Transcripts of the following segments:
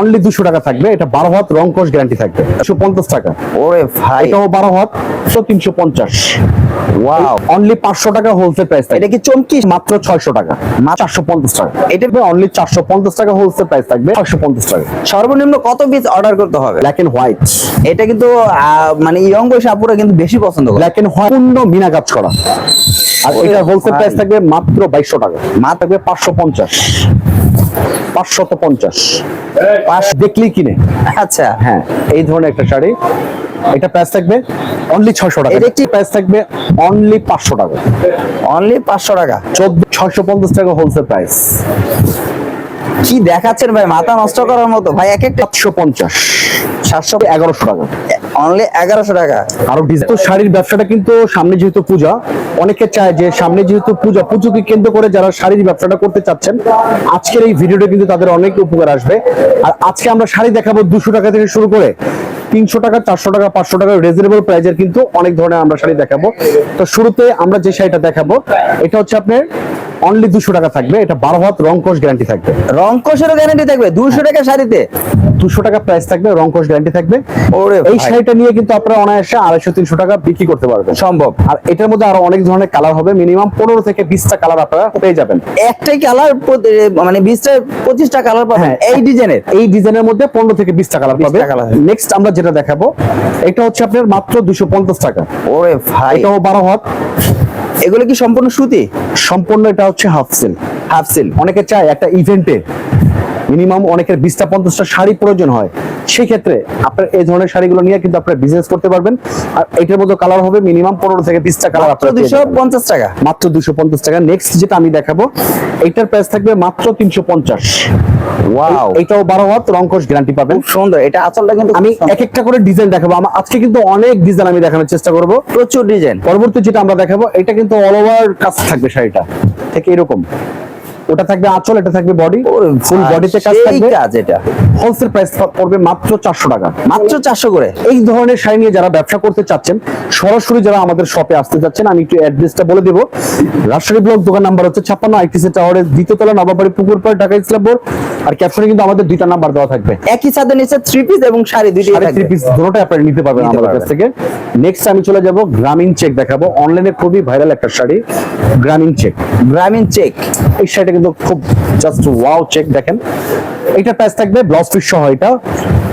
Only দুশো টাকা থাকবে এটা বারো হাত রং কস গ্যারান্টি থাকবে একশো পঞ্চাশ টাকা। ওরে ভাই। এটাও বারো হাত তিনশো পঞ্চাশ। ওয়াও অনলি পাঁচশো টাকা হোলসেল প্রাইস এটা কি চমকি? মাত্র ছয়শো টাকা চারশো পঞ্চাশ টাকা। এটা অনলি চারশো পঞ্চাশ টাকা হোলসেল প্রাইস থাকবে ছয়শো পঞ্চাশ টাকা। সর্বনিম্ন কত পিস অর্ডার করতে হবে? ব্ল্যাক এন্ড হোয়াইট এটা কিন্তু মানে ইয়ং বয়সী আপুরা কিন্তু বেশি পছন্দ করে। ব্ল্যাক এন্ড হোয়াইট পূর্ণ মিনা কাজ করা। আর এটা হোলসেল প্রাইস থাকবে মাত্র বাইশশো টাকা। মা থাকবে পাঁচশো পঞ্চাশ। পাঁচশত পঞ্চাশ। পাঁচ দেখলেই কিনে। আচ্ছা। হ্যাঁ এই ধরনের একটা শাড়ি। এটা প্রাইস থাকবে অনলি ছয়শো টাকা। এর একটি প্রাইস থাকবে অনলি পাঁচশো টাকা। অনলি পাঁচশো টাকা? চোদ্দ ছয়শো পঞ্চাশ টাকা হোলসেল প্রাইস কি দেখাচ্ছেন ভাই? মাথা নষ্ট করার মতো। ভাই এক একটা সাতশো পঞ্চাশ। সাতশো এগারোশো টাকা। অনলি এগারোশো টাকা? আরও তো শাড়ির ব্যবসাটা কিন্তু সামনে যেহেতু পূজা অনেকে চায় যে সামনে যেহেতু পূজা পুজোকে কেন্দ্র করে যারা শাড়ির ব্যবসাটা করতে চাচ্ছেন আজকের এই ভিডিওটা কিন্তু তাদের অনেক উপকার আসবে। আর আজকে আমরা শাড়ি দেখাবো দুশো টাকা থেকে শুরু করে তিনশো টাকা চারশো টাকা পাঁচশো টাকা রিজনেবল প্রাইজের কিন্তু অনেক ধরনের আমরা শাড়ি দেখাবো। তো শুরুতে আমরা যে শাড়িটা দেখাবো এটা হচ্ছে আপনার অনলি দুশো টাকা থাকবে এটা বারো হাত রং কোষ গ্যারান্টি থাকবে। রং কোষেরও গ্যারান্টি থাকবে দুশো টাকা শাড়িতে? দুশো টাকা প্রাইস থাকবে রং কোষ গ্যারান্টি থাকবে এই শাড়িটা নিয়ে কিন্তু আপনারা অনায়াসে আড়াইশো তিনশো টাকা বিক্রি করতে পারবেন। সম্ভব। আর এটার মধ্যে আরও অনেক ধরনের কালার হবে মিনিমাম পনেরো থেকে বিশটা কালার আপনারা পেয়ে যাবেন। একটাই কালার মানে বিশটা পঁচিশটা কালার পাবেন। হ্যাঁ। এই ডিজাইনের এই ডিজাইনের মধ্যে পনেরো থেকে বিশটা কালার পাবে। নেক্সট আমরা যেটা দেখাবো এটা হচ্ছে আপনার মাত্র দুশো পঞ্চাশ টাকা। ওরে ভাই। এটাও বারো হাত। এগুলো কি সম্পূর্ণ সুতি? সম্পূর্ণ এটা হচ্ছে হাফ সেল হাফ সেল অনেকে চায় একটা ইভেন্টে মিনিমাম অনেকের বিশটা পঞ্চাশটা শাড়ি প্রয়োজন হয়। সেই ক্ষেত্রে আপনার এই ধরনের শাড়িগুলো নিয়ে কিন্তু আপনারা বিজনেস করতে পারবেন। আর এটার মধ্যে কালার হবে মিনিমাম পনেরো থেকে বিশটা কালার আপনারা দুশো পঞ্চাশ টাকা। মাত্র দুশো পঞ্চাশ টাকা। নেক্সট যেটা আমি দেখাবো এইটার প্রাইস থাকবে মাত্র তিনশো পঞ্চাশ। ওয়াও এইটাও বারো হাত রংকশ গ্যারান্টি পাবেন। সুন্দর। এটা আঁচলটা কিন্তু আমি এক একটা করে ডিজাইন দেখাবো। আমার আজকে কিন্তু অনেক ডিজাইন আমি দেখানোর চেষ্টা করব। প্রচুর ডিজাইন পরবর্তী যেটা আমরা দেখাবো এটা কিন্তু অল ওভার কাজ থাকবে শাড়িটা। ঠিক এরকম। ওটা থাকবে আঁচল এটা থাকবে বডি ফুল বডিতে কাজ থাকবে। কাজ এটা। হোলসেল প্রাইস পড়বে মাত্র চারশো টাকা। মাত্র চারশো করে? এই ধরনের শাড়ি নিয়ে যারা ব্যবসা করতে চাচ্ছেন সরাসরি যারা আমাদের শপে আসতে চাচ্ছেন আমি একটু অ্যাড্রেসটা বলে দেবো। রাজশাহী ব্লক দোকান নাম্বার হচ্ছে ছাপ্পান্ন আইটিসি টাওয়ারের দ্বিতীয়তলা নবাবাড়ি পুকুরপাড় ঢাকা ইসলামপুর আর ক্যাপশনে কিন্তু আমাদের দুইটা নাম্বার দেওয়া থাকবে। একই সাথে নিচে থ্রি পিস এবং শাড়ি দুইটাই থাকবে। থ্রি পিস দুটোটাই আপনারা নিতে পারবেন আমাদের কাছ থেকে। নেক্সট আমি চলে যাব গ্রামীণ চেক দেখাবো। অনলাইনে খুবই ভাইরাল একটা শাড়ি গ্রামীণ চেক গ্রামীণ চেক এই শাড়িটা কিন্তু খুব জাস্ট ওয়াও চেক দেখেন। এটা প্রাইস থাকবে ব্লাউজ পিস সহ এটা।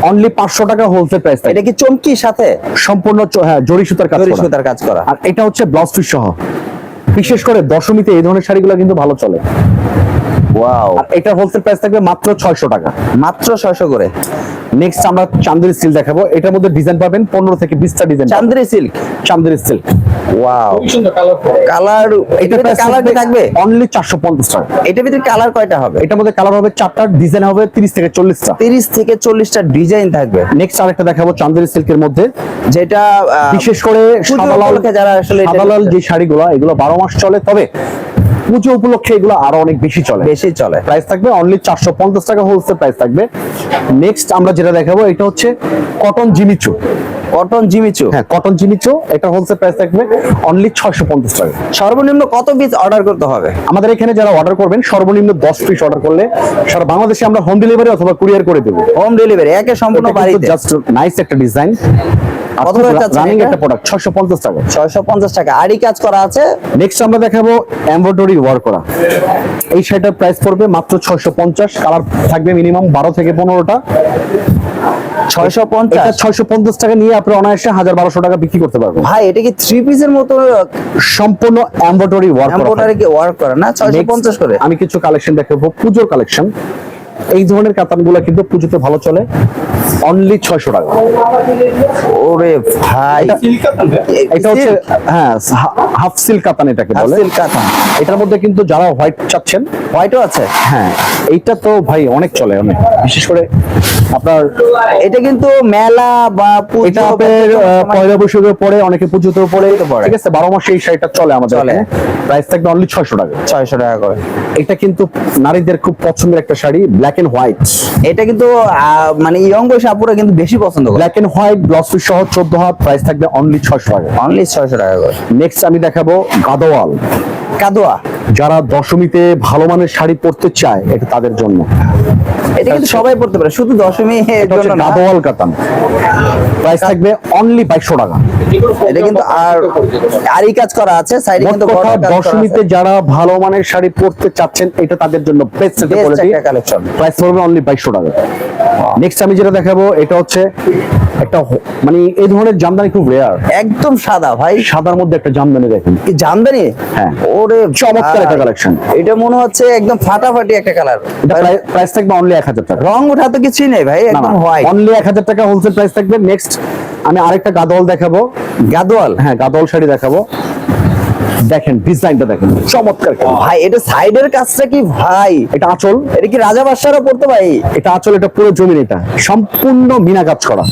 অনলি পাঁচশো টাকা হোলসেল প্রাইস এটা কি চমকির সাথে? সম্পূর্ণ হ্যাঁ জরি সুতার কাজ জরি সুতার কাজ করা। আর এটা হচ্ছে ব্লাউজ পিস সহ। বিশেষ করে দশমীতে এই ধরনের শাড়িগুলো কিন্তু ভালো চলে। ওয়াও এটা হোলসেল প্রাইস থাকবে মাত্র ছয়শো টাকা। মাত্র ছয়শো করে। নেক্সট আমরা চান্দেরি সিল দেখাবো। এটার মধ্যে ডিজাইন পাবেন পনেরো থেকে বিশটা design Chanderi silk Chanderi silk wow colour এটা এটা কালার থাকবে? অনলি চারশো পঞ্চাশ টাকা। এটার ভিতরে কালার কয়টা হবে? এটার মধ্যে কালার হবে চারটা ডিজাইন হবে তিরিশ থেকে চল্লিশটা। তিরিশ থেকে চল্লিশটা ডিজাইন থাকবে। নেক্সট আরেকটা দেখাবো চান্দেরি সিল্কের মধ্যে। যেটা বিশেষ করে সাদালাল যারা আসলে সাদালাল। যে শাড়িগুলো এগুলো বারো মাস চলে তবে পুজো উপলক্ষে এগুলো আরও অনেক বেশি চলে। বেশি চলে। প্রাইস থাকবে অনলি চারশো পঞ্চাশ টাকা হোলসেল প্রাইস থাকবে। নেক্সট আমরা যেটা দেখাবো এটা হচ্ছে cotton Jimmy Choo cotton Jimmy Choo হ্যাঁ কটন জিমিচু এটা হোলসেল প্রাইস থাকবে অনলি ছয়শো পঞ্চাশ টাকা। সর্বনিম্ন কত পিস অর্ডার করতে হবে? আমাদের এখানে যারা অর্ডার করবেন সর্বনিম্ন দশ পিস অর্ডার করলে সারা বাংলাদেশে আমরা হোম ডেলিভারি অথবা কুরিয়ার করে দেবো। হোম ডেলিভারি একে সম্পূর্ণ বাড়িতে। জাস্ট নাইস একটা ডিজাইন কত করে চাচ্ছেন রানিং একটা প্রোডাক্ট ছয়শো পঞ্চাশ টাকা। ছয়শো পঞ্চাশ টাকা। আড়ি কাজ করা আছে? নেক্সট আমরা দেখাবো এমব্রয়ডারি ওয়ার্ক করা। এই শাড়িটার প্রাইস পড়বে মাত্র ছয়শো পঞ্চাশ কালার থাকবে মিনিমাম বারো থেকে পনেরোটা। ছয়শো এটা পঞ্চাশ ছয়শো পঞ্চাশ টাকা নিয়ে আপনি অনায়াসে টাকা বিক্রি করতে পারবেন। ভাই এটা কি পিসের মতো সম্পূর্ণ এমব্রয়ডারি ওয়ার্ক এম্বোটারি কি ওয়ার্ক করে? না করে? আমি কিছু কালেকশন দেখাবো। পুজোর কালেকশন এই ধরনের কাতানগুলো কিন্তু পুজোতে ভালো চলে। অনলি ছয়শো টাকা। ওরে ভাই। এটা হচ্ছে হ্যাঁ হাফ সিল্ক কাতান এটাকে বলে। সিল্ক কাতান এটার মধ্যে কিন্তু যারা হোয়াইট চাচ্ছেন হোয়াইটও আছে? হ্যাঁ এইটা তো ভাই অনেক চলে অনেক। বিশেষ করে আপনার এটা কিন্তু মেলা বা এটা আপনার পয়লা পরে অনেকে পুজোতেও পরে। পরে। ঠিক আছে বারো মাসে এই শাড়িটা চলে আমাদের চলে। প্রাইস থাকবে অনলি ছয়শো টাকা। ছয়শো টাকা করে। এটা কিন্তু নারীদের খুব পছন্দের একটা শাড়ি ব্ল্যাক এন্ড হোয়াইট এটা কিন্তু মানে ইয়ং বয়সী আপুরা কিন্তু বেশি পছন্দ করে। Black and white blouse piece সহ চোদ্দ হাত প্রাইস থাকবে অনলি ছয়শো টাকা। অনলি ছয়শো টাকা করে। নেক্সট আমি দেখাবো গাদোয়াল। কাদুয়া যারা দশমীতে ভালো মানের শাড়ি পরতে চায় এটা তাদের জন্য। এটা কিন্তু সবাই পড়তে পারে শুধু দশমী এর জন্য না। কাতান। প্রাইস থাকবে অনলি টাকা। এটা কিন্তু আর আরই কাজ করা আছে সাইডে কিন্তু দশমীতে যারা ভালো মানের শাড়ি পরতে চাচ্ছেন এটা তাদের জন্য বেস্ট কোয়ালিটি একটা প্রাইস পড়বে অনলি বাইশশো টাকা। নেক্সট আমি যেটা দেখাবো এটা হচ্ছে একটা মানে এই ধরনের জামদানি খুব রেয়ার একদম সাদা ভাই। সাদার মধ্যে একটা জামদানি দেখেন। কি জামদানি? হ্যাঁ। ওরে চমৎকার একটা কালেকশন এটা মনে হচ্ছে একদম ফাটাফাটি একটা কালার এটা প্রাইস থাকবে অনলি এক হাজার টাকা। রং ওঠা তো কিছুই নেই ভাই একদম হোয়াইট অনলি এক হাজার টাকা হোলসেল প্রাইস থাকবে। নেক্সট আমি আরেকটা গাদোয়াল দেখাবো। গাদোয়াল? হ্যাঁ গাদোয়াল শাড়ি দেখাবো। দেখেন ডিজাইনটা দেখেন চমৎকার ভাই এটা সাইডের কাজটা কি ভাই? এটা আঁচল। এটা কি রাজা বাদশারও পড়তে ভাই? এটা আঁচল এটা পুরো জমিন এটা। সম্পূর্ণ মিনা কাজ করা।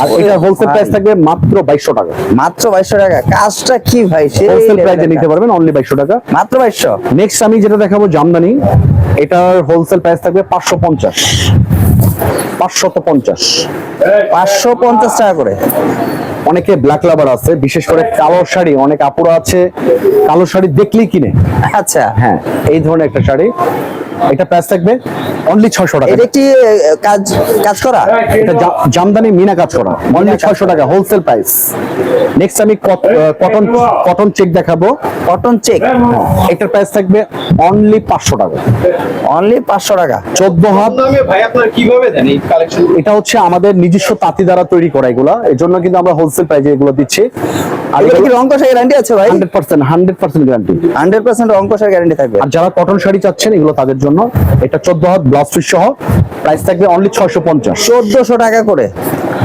আর এটা হোলসেল প্রাইস থাকবে মাত্র টাকা। মাত্র টাকা। কাজটা কি ভাই? সেই হোলসেল প্রাইসে নিতে পারবেন অনলি বাইশশো টাকা। মাত্র বাইশশো? নেক্সট আমি যেটা দেখাবো জামদানি। এটার হোলসেল প্রাইস থাকবে পাঁচশো পঞ্চাশ। পাঁচশত পঞ্চাশ। পাঁচশো পঞ্চাশ টাকা করে। অনেকে ব্ল্যাক লাভার আছে বিশেষ করে কালো শাড়ি অনেক আপুরা আছে কালো শাড়ি দেখলেই কিনে। আচ্ছা। হ্যাঁ এই ধরনের একটা শাড়ি। এটা প্রাইস থাকবে অনলি ছয়শো টাকা। এটা কি কাজ কাজ করা? এটা জামদানি মিনা কাজ করা। অনলি ছয়শো টাকা হোলসেল প্রাইস নেক্সট আমি কটন কটন চেক দেখাবো। কটন চেক এটার প্রাইস থাকবে অনলি পাঁচশো টাকা। অনলি পাঁচশো টাকা? চোদ্দ হাত দামে ভাই আপনার কীভাবে দেন এই কালেকশন এটা হচ্ছে আমাদের নিজস্ব তাঁতি দ্বারা তৈরি করা এগুলা। এর জন্য কিন্তু আমরা হোলসেল প্রাইজে এগুলো দিচ্ছি। আর এগুলো কি রং কষার গ্যারান্টি আছে ভাই? Hundred percent hundred percent guarantee hundred percent রং কষার গ্যারান্টি থাকবে। আর যারা কটন শাড়ি চাচ্ছেন এগুলো তাদের জন্য এটা চোদ্দ হাত ব্লাউজ পিস সহ প্রাইস থাকবে অনলি ছয়শো পঞ্চাশ। চোদ্দশো টাকা করে।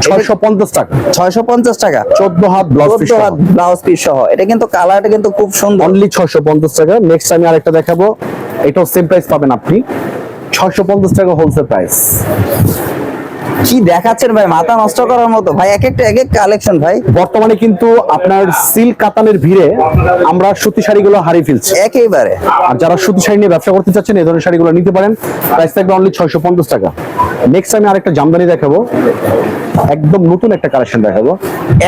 ছয়শো পঞ্চাশ টাকা। ছয়শো পঞ্চাশ টাকা। চোদ্দ হাত ব্লাউজ পিস হাত ব্লাউজ পিস সহ। এটা কিন্তু কালারটা কিন্তু খুব সুন্দর। অনলি ছয়শো পঞ্চাশ টাকা। নেক্সট আমি আরেকটা দেখাবো। এটাও সেম প্রাইস পাবেন আপনি। ছয়শো পঞ্চাশ টাকা হোলসেল প্রাইস কি দেখাচ্ছেন ভাই? মাথা নষ্ট করার মতো। ভাই এক একটা এক এক কালেকশন ভাই। বর্তমানে কিন্তু আপনার সিল্ক কাতানের ভিড়ে আমরা সুতি শাড়িগুলো হারিয়ে ফেলছি। একেবারে। আর যারা সুতি শাড়ি নিয়ে ব্যবসা করতে চাচ্ছেন এই ধরনের শাড়িগুলো নিতে পারেন। প্রাইস থাকবে অনলি ছয়শো পঞ্চাশ টাকা। নেক্সট আমি আরেকটা জামদানি দেখাবো। একদম নতুন একটা কালেকশন দেখাবো।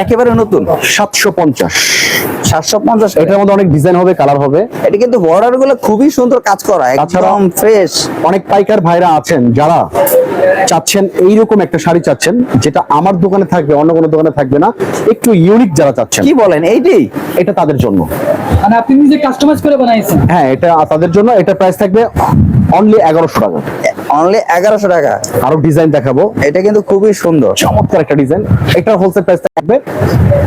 একেবারে নতুন। সাতশো পঞ্চাশ। সাতশো পঞ্চাশ এটার মধ্যে অনেক ডিজাইন হবে কালার হবে। এটা কিন্তু বর্ডারগুলো খুবই সুন্দর কাজ করা। একদম ফ্রেশ অনেক পাইকার ভাইরা আছেন যারা চাচ্ছেন এইরকম একটা শাড়ি চাচ্ছেন যেটা আমার দোকানে থাকবে অন্য কোনো দোকানে থাকবে না একটু ইউনিক যারা চাচ্ছেন। কি বলেন এইটাই এটা তাদের জন্য। মানে আপনি নিজে কাস্টমাইজ করে বানাইছেন। হ্যাঁ এটা তাদের জন্য এটা প্রাইস থাকবে অনলি এগারোশো টাকা। অনলি এগারোশো টাকা। আরও ডিজাইন দেখাবো। এটা কিন্তু খুবই সুন্দর। চমৎকার একটা ডিজাইন এটার হোলসেল প্রাইস থাকবে।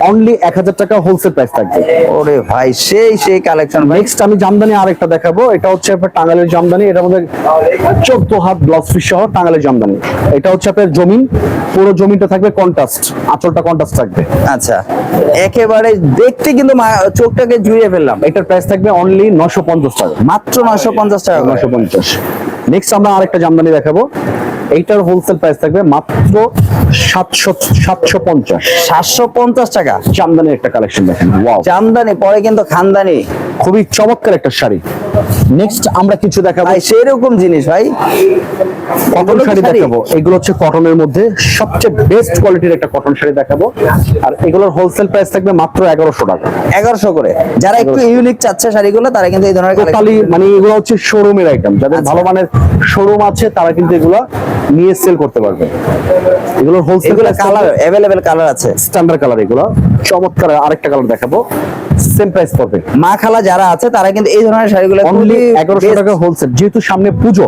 অনলি এক হাজার টাকা হোলসেল প্রাইস থাকবে। ওরে ভাই সেই সেই কালেকশন নেক্সট আমি জামদানি আরেকটা দেখাবো। এটা হচ্ছে আপনার টাঙ্গালের জামদানি। এটার মধ্যে চোদ্দ হাত ব্লাউজ পিস সহ টাঙ্গালের জামদানি। এটা হচ্ছে আপনার জমিন। পুরো জমিনটা থাকবে কন্ট্রাস্ট আঁচলটা কন্ট্রাস্ট থাকবে। আচ্ছা। একেবারে দেখতে কিন্তু চোখটাকে জুড়িয়ে ফেললাম। এটার প্রাইস থাকবে অনলি নশো পঞ্চাশ টাকা। মাত্র নশো পঞ্চাশ টাকা নশো পঞ্চাশ। নেক্সট আমরা আরেকটা জামদানি দেখাবো। এইটার হোলসেল প্রাইস থাকবে মাত্র সাতশো সাতশো পঞ্চাশ। সাতশো পঞ্চাশ টাকা। চামদানি একটা কালেকশন দেখেন। চামদানি জামদানি পরে কিন্তু খানদানি। খুবই চমৎকার একটা শাড়ি। নেক্সট আমরা কিছু দেখাবো। ভাই সেরকম জিনিস ভাই। কটন শাড়ি? দেখাবো। এগুলো হচ্ছে কটনের মধ্যে সবচেয়ে বেস্ট কোয়ালিটির একটা কটন শাড়ি দেখাবো। আর এগুলোর হোলসেল প্রাইস থাকবে মাত্র এগারোশো টাকা। এগারোশো করে। যারা একটু ইউনিক চাচ্ছে শাড়িগুলো তারা কিন্তু এই ধরনের টোটালি মানে এগুলো হচ্ছে শোরুমের আইটেম যাদের আচ্ছা। ভালো মানের শোরুম আছে তারা কিন্তু এগুলো নিয়ে সেল করতে পারবে। এগুলোর হোলসেল কালার অ্যাভেলেবেল কালার আছে। স্ট্যান্ডার্ড কালার এগুলো। চমৎকার আরেকটা কালার দেখাবো। সেম প্রাইস পড়বে মা খালা যারা আছে তারা কিন্তু এই ধরনের শাড়িগুলো অনলি এগারোশো টাকা হোলসেল যেহেতু সামনে পুজো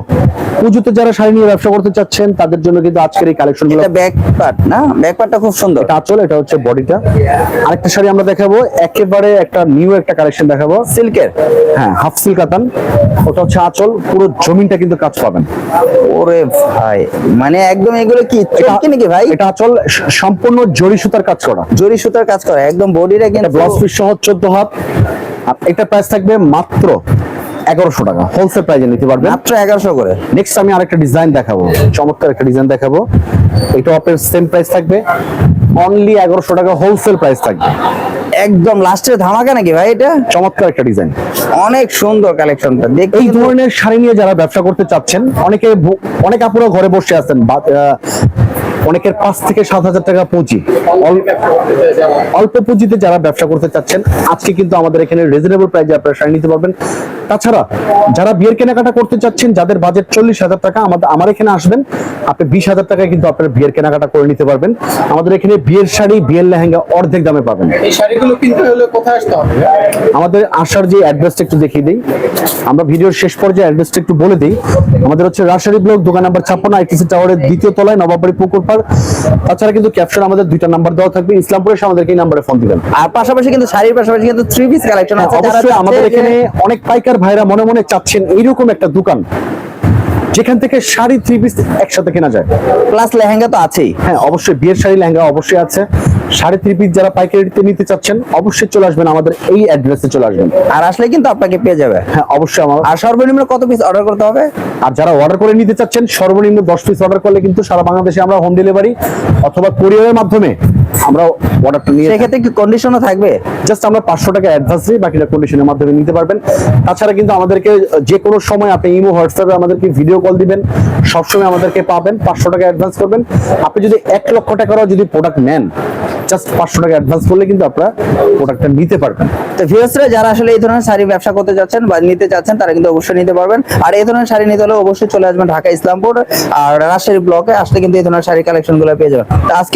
পুজোতে যারা শাড়ি নিয়ে ব্যবসা করতে চাচ্ছেন তাদের জন্য কিন্তু আজকের এই কালেকশনগুলো এটা ব্যাক পার্ট না? ব্যাক পার্টটা খুব সুন্দর। এটা আঁচল এটা হচ্ছে বডিটা আরেকটা শাড়ি আমরা দেখাবো একেবারে একটা নিউ একটা কালেকশন দেখাবো। সিল্কের হ্যাঁ হাফ সিল্ক কাতান ওটা হচ্ছে আঁচল পুরো জমিনটা কিন্তু কাজ পাবেন। ওরে ভাই মানে একদম এগুলো কি চটকি নাকি ভাই? এটা আঁচল সম্পূর্ণ জরি সুতার কাজ করা। জরি সুতার কাজ করা একদম বডিটা কিন্তু ব্লাউজ পিস সহ চোদ্দ হাত। আর এটা প্রাইস থাকবে মাত্র এগারোশো টাকা। হোলসেল প্রাইজে নিতে পারবেন। মাত্র এগারোশো করে। নেক্সট আমি আরেকটা ডিজাইন দেখাবো। চমৎকার একটা ডিজাইন দেখাবো। এটা আপনার সেম প্রাইস থাকবে। অনলি এগারোশো টাকা হোলসেল প্রাইস থাকবে। একদম লাস্টের ধামাকা নাকি ভাই এটা? চমৎকার একটা ডিজাইন অনেক সুন্দর কালেকশনটা এই ধরনের শাড়ি নিয়ে যারা ব্যবসা করতে চাচ্ছেন অনেকে অনেক আপুরা ঘরে বসে আছেন অনেকের পাঁচ থেকে সাত হাজার টাকা পুঁজি। অল্প পুঁজিতে যারা ব্যবসা করতে চাচ্ছেন আজকে কিন্তু আমাদের এখানে রিজনেবল প্রাইসে আপনারা শাড়ি নিতে পারবেন। তাছাড়া যারা বিয়ের কেনাকাটা করতে চাচ্ছেন যাদের বাজেট চল্লিশ হাজার টাকা আমাদের আমার এখানে আসবেন আপনি বিশ হাজার টাকায় কিন্তু আপনার বিয়ের কেনাকাটা করে নিতে পারবেন। আমাদের এখানে বিয়ের শাড়ি বিয়ের লেহেঙ্গা অর্ধেক দামে পাবেন। এই শাড়িগুলো কিনতে হলে কোথায় আসতে হবে? আমাদের আসার যে অ্যাড্রেসটা একটু দেখিয়ে দিই। আমরা ভিডিওর শেষ পর্যায়ে অ্যাড্রেসটা একটু বলে দিই। আমাদের হচ্ছে রাজশাহী ব্লক দোকান নাম্বার ছাপ্পান্ন আইটিসি টাওয়ারের দ্বিতীয় তলায় নবাবাড়ি পুকুর পাড় তাছাড়া কিন্তু ক্যাপশন আমাদের দুইটা নাম্বার দেওয়া থাকবে। ইসলামপুরে আমাদেরকে এই নাম্বারে ফোন দিবেন। আর পাশাপাশি কিন্তু শাড়ির পাশাপাশি কিন্তু থ্রি পিস কালেকশন আছে। অবশ্যই আমাদের এখানে অনেক পাইকার ভাইরা মনে মনে চাচ্ছেন এইরকম একটা দোকান। যেখান থেকে শাড়ি থ্রি পিস একসাথে কেনা যায়। প্লাস লেহেঙ্গা তো আছেই। হ্যাঁ অবশ্যই বিয়ের শাড়ি লেহেঙ্গা অবশ্যই আছে। শাড়ি থ্রি পিস যারা পাইকারিতে নিতে চাচ্ছেন অবশ্যই চলে আসবেন আমাদের এই অ্যাড্রেসে চলে আসবেন। আর আসলে কিন্তু আপনাকে পেয়ে যাবে। হ্যাঁ অবশ্যই আমার আর সর্বনিম্ন কত পিস অর্ডার করতে হবে? আর যারা অর্ডার করে নিতে চাচ্ছেন সর্বনিম্ন দশ পিস অর্ডার করলে কিন্তু সারা বাংলাদেশে আমরা হোম ডেলিভারি অথবা কুরিয়ারের মাধ্যমে আমরা অর্ডারটা নিয়ে সেক্ষেত্রে কি কন্ডিশনও থাকবে? জাস্ট আমরা পাঁচশো টাকা অ্যাডভান্স দিই বাকিটা কন্ডিশনের মাধ্যমে নিতে পারবেন। তাছাড়া কিন্তু আমাদেরকে যে কোনো সময় আপনি ইমো হোয়াটসঅ্যাপে আমাদেরকে ভিডিও কল দিবেন, সবসময় আমাদেরকে পাবেন, পাঁচশো টাকা অ্যাডভান্স করবেন। আপনি যদি এক লক্ষ টাকারও যদি প্রোডাক্ট নেন জাস্ট পাঁচশো টাকা অ্যাডভান্স করলে কিন্তু আপনারা প্রোডাক্টটা নিতে পারবেন। তো ভিউসরা যারা আসলে এই ধরনের শাড়ি ব্যবসা করতে যাচ্ছেন বা নিতে চাচ্ছেন, তারা কিন্তু অবশ্যই নিতে পারবেন। আর এই ধরনের শাড়ি নিতে হলে অবশ্যই চলে আসবেন ঢাকা ইসলামপুর আর রাজশাহী ব্লকে, আসলে কিন্তু এই ধরনের শাড়ি কালেকশনগুলো পেয়ে যাবেন। তো আজকে